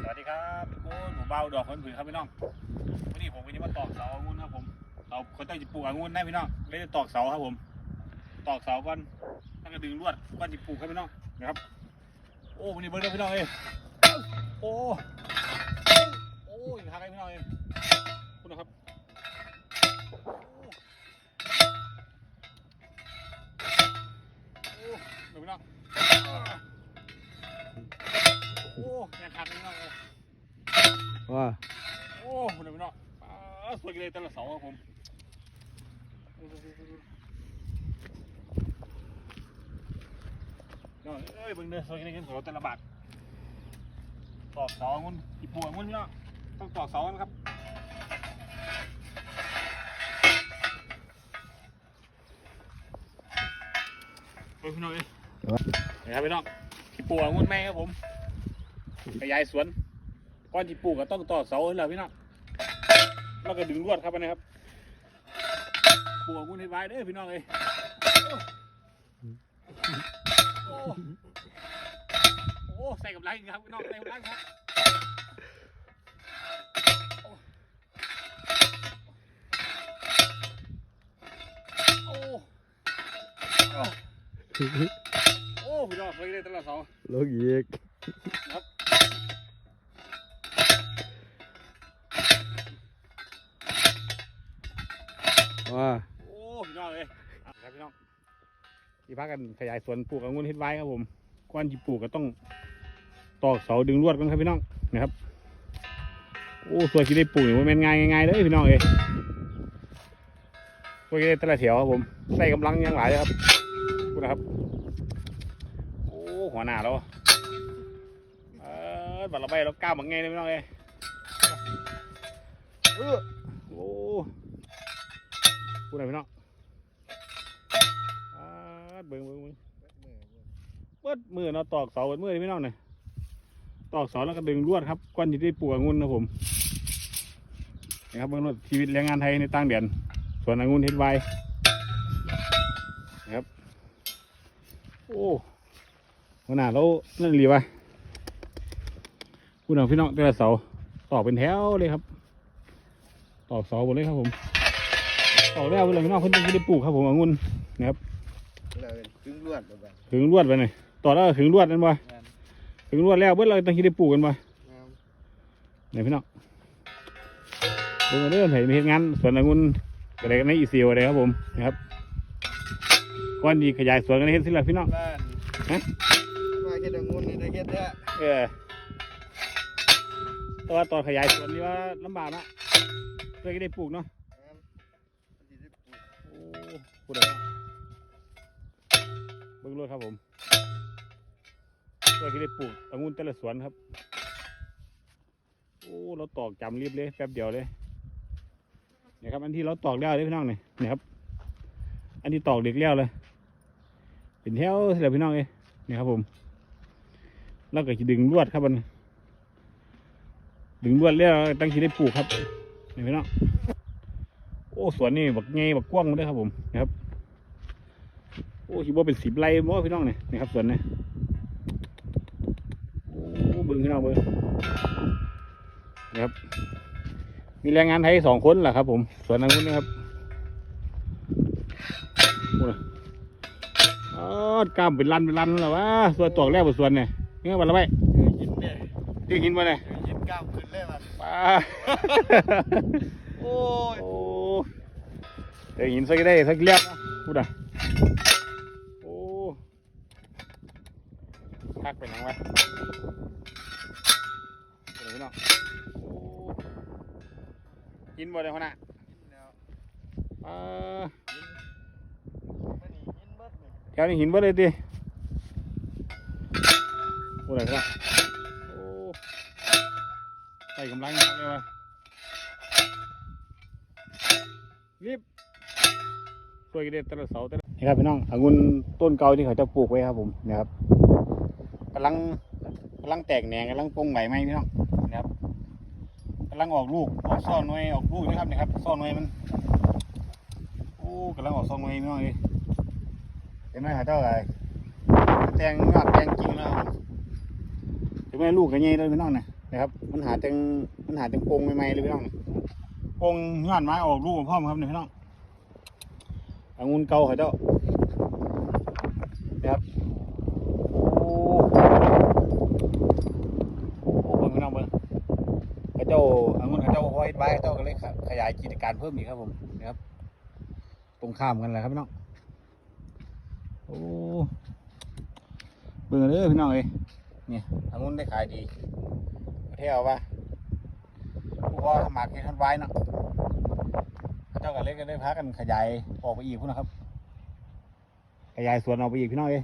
สวัสดีครับโอ้หนูเบาดอกคนผืนครับพี่น้องวันนี้ผมก็จะมาตอกเสาองุ่นครับผมเราคนตั้งจิปลูกองุ่นได้พี่น้องเลยจะตอกเสาครับผม ตอกเสาก่อนแล้วก็ดึงลวดก่อนจิปลูกครับพี่น้องนะครับ โอ้วันนี้เบิ้งเลยพี่น้องเอ้โอ้โอ้ยทางไงพี่น้องเอ้คุณนะครับโอ้โอ้เดี๋ยวพี่น้อง โอ้ยังขาดพี่น้องเอ้ยว่าโอ้คุณพี่น้องอ่าสวยเลยแต่ละเสาครับผมน้องเอ้ยเบิ่งเด้อสวยเลยกันเสาแต่ละบาทตอกเสามันอีปูมันพี่น้องต้องตอกเสากันครับเบิ่งพี่น้องเอ้ยนี่ครับพี่น้องอีปูมันแม่ครับผม ขยายสวนก้อนที่ปลูกก็ต้องต่อเสาให้แล้วพี่น้องแล้วก็ดึงลวดครับนะครับปลูกมุ้นให้ไว้เด้อพี่น้องเอ้ยโอ้โอ้ใส่กับไรครับพี่น้องใส่กับไรครับโอ้โอ้โอ้พี่น้องเคยได้ตละเสาลูกอีก ครับ ว่าโอ้พี่น้องเลยครับพี่น้องที่พักกันขยายสวนปลูกองุ่นเฮ็ดไว้ครับผมก้อนที่ปลูกก็ต้องตอกเสาดึงลวดกันครับพี่น้องนะครับโอ้สวยที่ได้ปลูกนี่มันเป็นง่ายง่ายเลยพี่น้องเอ้ยสวยที่ได้แต่ละแถวครับผมใส่กำลังยังหลายเลยครับพูดนะครับโอ้หัวหน้าเราเออบัตรละใบเราก้าวบังไงเลยพี่น้องเอ้ยเออโอ้ พูดอะไรพี่น้องอ่าเบิ่งเบิ่งเบิ่งเบิดมือเนาะตอกเสาเบิดมือเลยพี่น้องเนี่ยตอกเสาแล้วก็ดึงลวดครับก้อนที่ได้ปลูกองุ่นนะผมนี่ครับเบิ่งว่าชีวิตแรงงานไทยในต่างแดนสวนองุ่นเฮ็ดไวนะครับโอ้หัวหน้าเรานั่นรีวะคุณเอาพี่น้องแต่ละเสาตอกเป็นแถวเลยครับ ตอกเสาหมดเลยครับผม ตอกแล้วเวลาพี่น้องเพิ่นจะได้ปลูกครับผมองุ่นนะครับเลยถึงลวดแบบถึงลวดไปหน่อยต่อแล้วถึงลวดนั่นบ่ถึงลวดแล้วเบิ่เราต้องคิดได้ปลูกกันบ่ไหนพี่น้องเบิ่งเรื่องเห็นเฮ็ดงานสวนองุ่นอะไรกันในอีเซียวอะไรครับผมนะครับก้อนดีขยายสวนกันเฮ็ดสิล่ะพี่น้องบ้านฮะว่าแค่ดังงูนี่ได้แค่เนี้ยเออแต่ว่าตอนขยายสวนนี่ว่าลำบากนะเพื่อจะได้ปลูกเนาะโอ้ พูดอะไรเบิ่งรถครับผมเพื่อที่ได้ปลูกองุ่นแต่ละสวนครับ โอ้ เราตอกจำรีบเลยแป๊บเดียวเลยเนี่ยครับ อันที่เราตอกแล้วเลยพี่น้องเนี่ยนี่ครับ อันที่ตอกเด็กแล้วเลย เป็นแถวเสร็จแล้วพี่น้องเอ้ยนี่ครับผม แล้วก็จะดึงลวดครับมัน ดึงลวดแล้วตั้งที่ได้ปลูกครับนี่พี่น้อง อ้สวนนี่บักไงบักกว้างหมดเลยครับผมนะครับโอ้คิดว่าเป็นสิบไร่มั้งพี่น้องเนี่ยนะครับสวนเนี่ยโอ้เบิ้งพี่น้องเบิ้งนะครับ มีแรงงานไทยสองคนแหละครับ ผมสวนนั้นนะครับโอ้ยอ๋อกล้ามเป็นรันเป็นรันแล้ววะส่วนตอกแรกบนสวนเนี่ยเงี้ยวันละไปยินเนี่ยที่หินมาเนี่ยยินกล้ามขึ้นเลยมันป้าโอ้ย โอ้เดี๋ยวหินสักได้สักเรียบนะพูดอะโอ้พักไปหนังวะเดี๋ยวพี่น้องโอ้หินบ่ได้หัวหน้าอ่าแถวนี้หินบ่เลยดิพูดอะไรครับโอ้ใส่กำลังครับเลยวะรีบ ช่วยกันเด็ดแต่ละเสาแต่ละนี่ครับพี่น้ององุ่นต้นเก่าที่เขาจะปลูกไว้ครับผมนี่ครับกำลังกำลังแตกแหนงกำลังปงใบไม้พี่น้องนะครับกำลังออกลูกออกซ่อนหน่วยออกลูกนะครับนะครับซ่อนหน่วยมันโอ้กำลังออกซ่อนหน่วยพี่น้องเลยเห็นไหมหาเจ้าอะไรแตงยอดแตงจริงแล้วเห็นไหมลูกกันใหญ่เลยพี่น้องเนี่ยนะครับ มันหาจังมันหาจังปงใหม่ๆเลยพี่น้องปงยอดไม้ออกลูกพ่อมครับเนี่ยพี่น้อง องุ่นเก่าเขาเจ้านะครับโอ้โอ้เบิ่งหน้องเบิ่งเขาเจ้าองุ่นเขาเจ้าห้อยไว้เขาเจ้าก็เลยขยายกิจการเพิ่มอีกครับผมนะครับ ตรงข้ามกันเลยครับพี่น้องโอ้เบิ่งเลยพี่น้องเอ้ยเนี่ยองุ่นได้ขายดีเที่ยวว่าผู้ว่าหมากเห็ดทันไว้เนาะ เขาเจ้ากับเล็กก็ได้พากันขยายออกไปอีกพุ่นนะครับ ขยายสวนออกไปอีกพี่น้องเอ้ย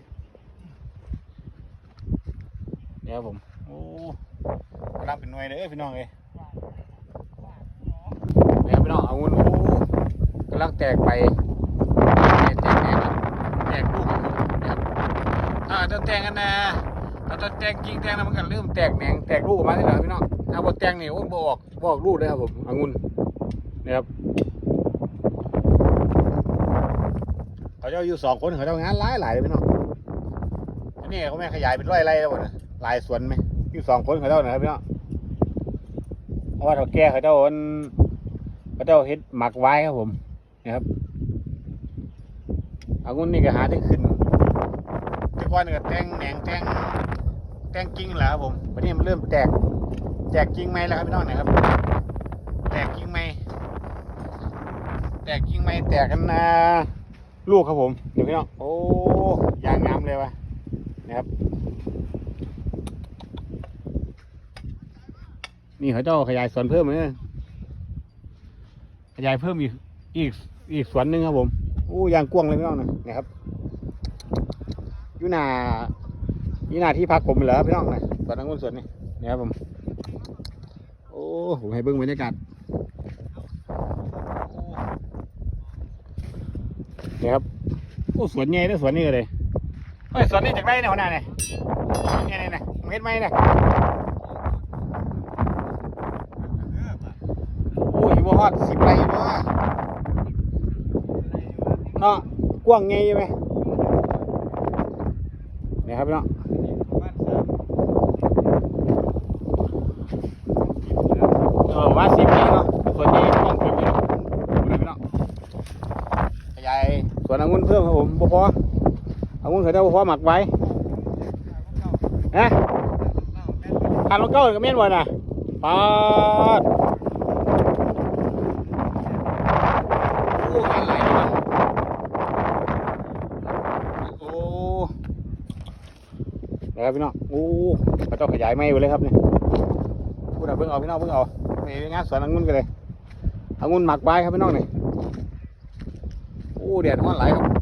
เดี๋ยวผมโอ้กำลังเป็นหน่วยเลยพี่น้องเอ้ยเดี๋ยวพี่น้องเอาเงินโอ้กำลังแตกไปแตกแตกแตกลูกนะครับอ่าจะแตกกันนะเราจะแตงจริงแตงแล้วมันก็เริ่มแตกแหนงแตกลูกออกมาที่หลังพี่น้องถ้าบดแตงนี่โอ้ยบออกบออกลูกเลยครับผมองุ่นนี่ครับ เขาเจ้าอยู่สองคนเขาเจ้างานหลายหลายเลยพี่น้องอันนี้เขาไม่ขยายเป็นร้อยไร่แล้วนะหลายสวนไหมอยู่สองคนเขาเจ้านะครับพี่น้องเพราะว่าเขาแก่เขาเจ้าอันเขาเจ้าเฮ็ดหมักไว้ครับผมนี่ครับองุ่นนี่ก็หาได้ขึ้นแต่ก่อนก็แตงแหนงแตงแตงกิ่งแหละครับผมวันนี้มันเริ่มแตก แตกกิ่งไม้แล้วครับพี่น้องนะครับ แตกกิ่งไม้แตกกิ่งไม้แตกกันนะ ลูกครับผมเดี๋ยวพี่น้องโอ้ยางงามเลยวะนะครับ นี่เขาเจ้าขยายสวนเพิ่มเลยขยายเพิ่มอีกอีกอีกสวนหนึ่งครับผมโอ้ยางกว้างเลยพี่น้องนะนะครับยู่นายู่นาที่พักผมเหรอพี่น้องนะสวนนังุ่นสวนนี่นี่ครับผมโอ้ผมให้เบิ้งบรรยากาศ นี่ครับโอ้สวนใหญ่ด้วยสวนนี่เลยเฮ้ยสวนนี่จากไรเนี่ยหัวหน้าเนี่ยเนี่ยเนี่ยเนี่ยเม็ดไม้เนี่ยโอ้ยบ่ฮอดสิบไรบ่เนาะกว้างไงใช่ไหมนี่ครับพี่น้องเออว่าสิบปีเนาะส่วนใหญ่ต้องเก็บอยู่ดูนะพี่น้องขยายสวนองุ่นเพิ่มครับผมบ่พอองุ่น เขาได้บ่อหมักไว้นะทานรถเก้าก็เม่นบ่น่ะปาดโอ้งานหลายนะครับพี่น้องโอ้เขาเจ้าขยายไม่ไปเลยครับเนี่ยพูดเอาเพิ่งเอาพี่น้องเพิ่งเอาไปงานสวนองุ่นกันเลยองุ่นหมักใบครับพี่น้องนี่โอ้แดดร้อนหลายครับ